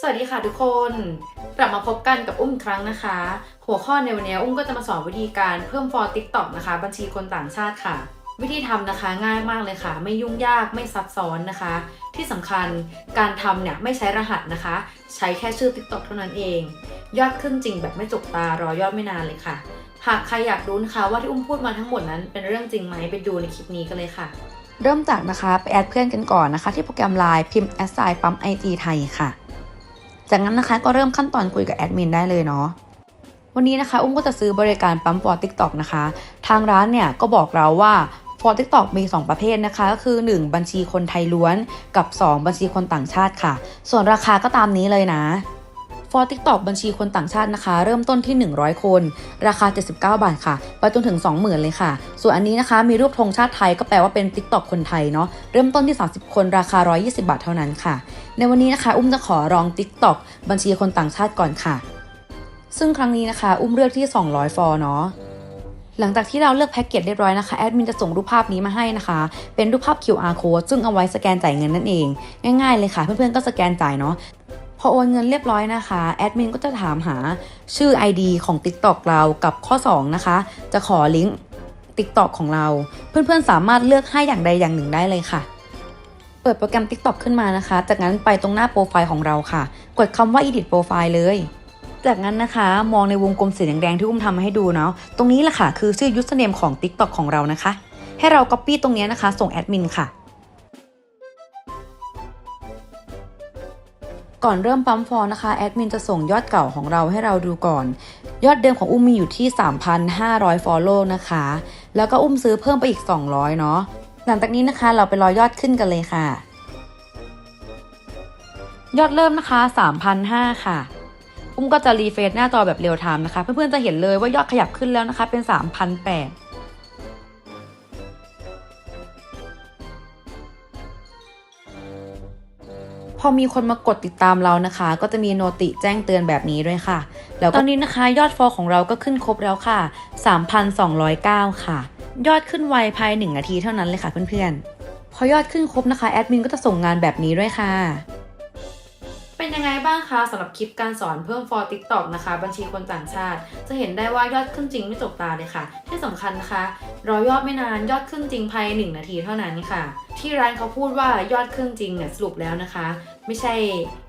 สวัสดีค่ะทุกคน กลับมาพบกันกับอุ้มครั้งนะคะ หัวข้อในวันนี้อุ้มก็จะมาสอนวิธีการเพิ่ม for TikTok นะคะ บัญชีคนต่างชาติค่ะ วิธีทำนะคะง่ายมากเลยค่ะ ไม่ยุ่งยากไม่ซับซ้อนนะคะ ที่สำคัญการทำเนี่ยไม่ใช้รหัสนะคะ ใช้แค่ชื่อ TikTok เท่านั้นเอง ยอดขึ้นจริงแบบไม่จกตารอยอดไม่นานเลยค่ะ หากใครอยากรู้นะคะว่าที่อุ้มพูดมาทั้งหมดนั้นเป็นเรื่องจริงไหมไปดูในคลิปนี้กันเลยค่ะ เริ่มจากนะคะไปแอดเพื่อนกันก่อนนะคะ ที่โปรแกรม Line พิมพ์แอดไซน์ปั๊ม IG ไทยค่ะ จากนั้นนะคะก็เริ่มขั้นตอนคุยกับแอดมินได้เลยเนาะวันนี้นะคะ อุ้มก็จะซื้อบริการปั๊ม for TikTok นะคะ ทางร้านเนี่ยก็บอกเราว่า for TikTok มี 2 ประเภทนะคะ ก็คือ 1 บัญชีคนไทยล้วนกับ 2 บัญชีคนต่างชาติค่ะ ส่วนราคาก็ตามนี้เลยนะ for TikTok บัญชีคนต่างชาตินะคะ เริ่มต้นที่ 100 คน ราคา 79 บาทค่ะ ไปจนถึง 20,000 เลยค่ะ ส่วนอันนี้นะคะมีรูปธงชาติไทยก็แปลว่าเป็น TikTok คนไทยเนาะเริ่มต้นที่ 30 คนราคา 120 บาทเท่านั้นค่ะ ในวันนี้นะคะอุ้มจะขอลอง TikTok บัญชีคนต่างชาติก่อนค่ะ ซึ่งครั้งนี้นะคะอุ้มเลือกที่ 200 ฟอร์เนาะหลังจากที่เราเลือกแพ็กเกจเรียบร้อยนะคะแอดมินจะส่งรูปภาพนี้มาให้นะคะ เป็นรูปภาพ QR code ซึ่งเอาไว้สแกนจ่ายเงินนั่นเอง ง่ายๆเลยค่ะ เพื่อนๆก็สแกนจ่ายเนาะ พอโอนเงินเรียบร้อยนะคะแอดมินก็จะถามหาชื่อ ID ของ TikTok เรากับข้อ 2 นะคะ จะขอลิงก์ TikTok ของเรา เพื่อนๆสามารถเลือกให้อย่างใดอย่างหนึ่งได้เลยค่ะ เปิดโปรแกรม TikTok ขึ้นมานะคะ จากนั้นไปตรงหน้าโปรไฟล์ของเราค่ะ กดคำว่า edit profile เลยจากนั้นนะคะ มองในวงกลมสีแดงๆที่อุ้มทำมาให้ดูเนาะตรงนี้แหละค่ะ คือชื่อ username ของ TikTok ของเรานะคะ ให้เรา copy ตรงนี้นะคะ ส่งแอดมินค่ะ ก่อนเริ่มปั๊มฟอร์นะคะแอดมินจะส่งยอดเก่าของเราให้เราดูก่อน ยอดเดิมของอุ้มมีอยู่ที่ 3,500 follow นะคะ แล้วก็อุ้มซื้อเพิ่มไปอีก 200 เนาะหลังจากนี้นะคะเราไปรอยอดขึ้นกันเลยค่ะ ยอดเริ่มนะคะ 3,500 ค่ะ อุ้มก็จะรีเฟรชหน้าจอแบบเรียลไทม์นะคะ เพื่อนๆจะเห็นเลยว่ายอดขยับขึ้นแล้วนะคะเป็น 3,800 พอมีคนมากดติดตามเรานะคะ ก็จะมีโนติแจ้งเตือนแบบนี้ด้วยค่ะ แล้วตอนนี้นะคะยอดฟอลของเราก็ขึ้นครบแล้วค่ะ 3,209 ค่ะ ยอดขึ้นไวภาย1นาทีเท่านั้นเลยค่ะเพื่อนๆ พอยอดขึ้นครบนะคะแอดมินก็จะส่งงานแบบนี้ด้วยค่ะ เป็นยังไงบ้างคะสำหรับคลิปการสอนเพิ่ม for TikTok นะคะ บัญชีคนต่างชาติ จะเห็นได้ว่ายอดขึ้นจริงไม่จกตาเลยค่ะ ที่สำคัญนะคะ รอยอดไม่นานยอดขึ้นจริงภายใน1นาทีเท่านั้นค่ะ ที่ร้านเขาพูดว่ายอดขึ้นจริงเนี่ยสรุปแล้วนะคะ ไม่ใช่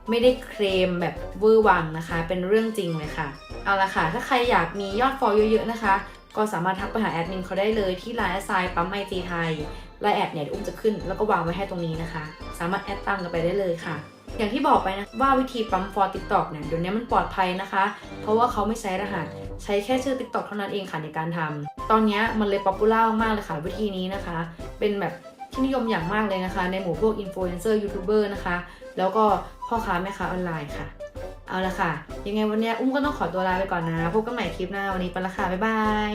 ไม่ได้เคลมแบบเวอร์วังนะคะ เป็นเรื่องจริงเลยค่ะ เอาละค่ะ ถ้าใครอยากมียอด for เยอะๆนะคะ ก็สามารถทักไปหาแอดมินเขาได้เลยที่ไลน์แอดไซน์ปั๊มไอจีไทยไลน์แอดเนี่ยอุ้มจะขึ้นแล้วก็วางไว้ให้ตรงนี้นะคะ สามารถแอดตามกันไปได้เลยค่ะ อย่างที่บอกไปนะว่าวิธีปั๊ม for TikTok เนี่ยเดี๋ยวนี้มันปลอดภัยนะคะ เพราะว่าเขาไม่ใช้รหัส ใช้แค่ชื่อ TikTok เท่านั้นเองค่ะในการทำตอนนี้มันเลยป๊อปปูล่ามากเลยค่ะ วิธีนี้นะคะ เป็นแบบที่นิยมอย่างมากเลยนะคะ ในหมู่พวกอินฟลูเอนเซอร์ยูทูบเบอร์นะคะ แล้วก็พ่อค้าแม่ค้าออนไลน์ค่ะ เอาละค่ะ ยังไงวันนี้อุ้มก็ต้องขอตัวลาไปก่อนนะพบกันใหม่คลิปหน้าวันนี้ไปละค่ะบ๊ายบาย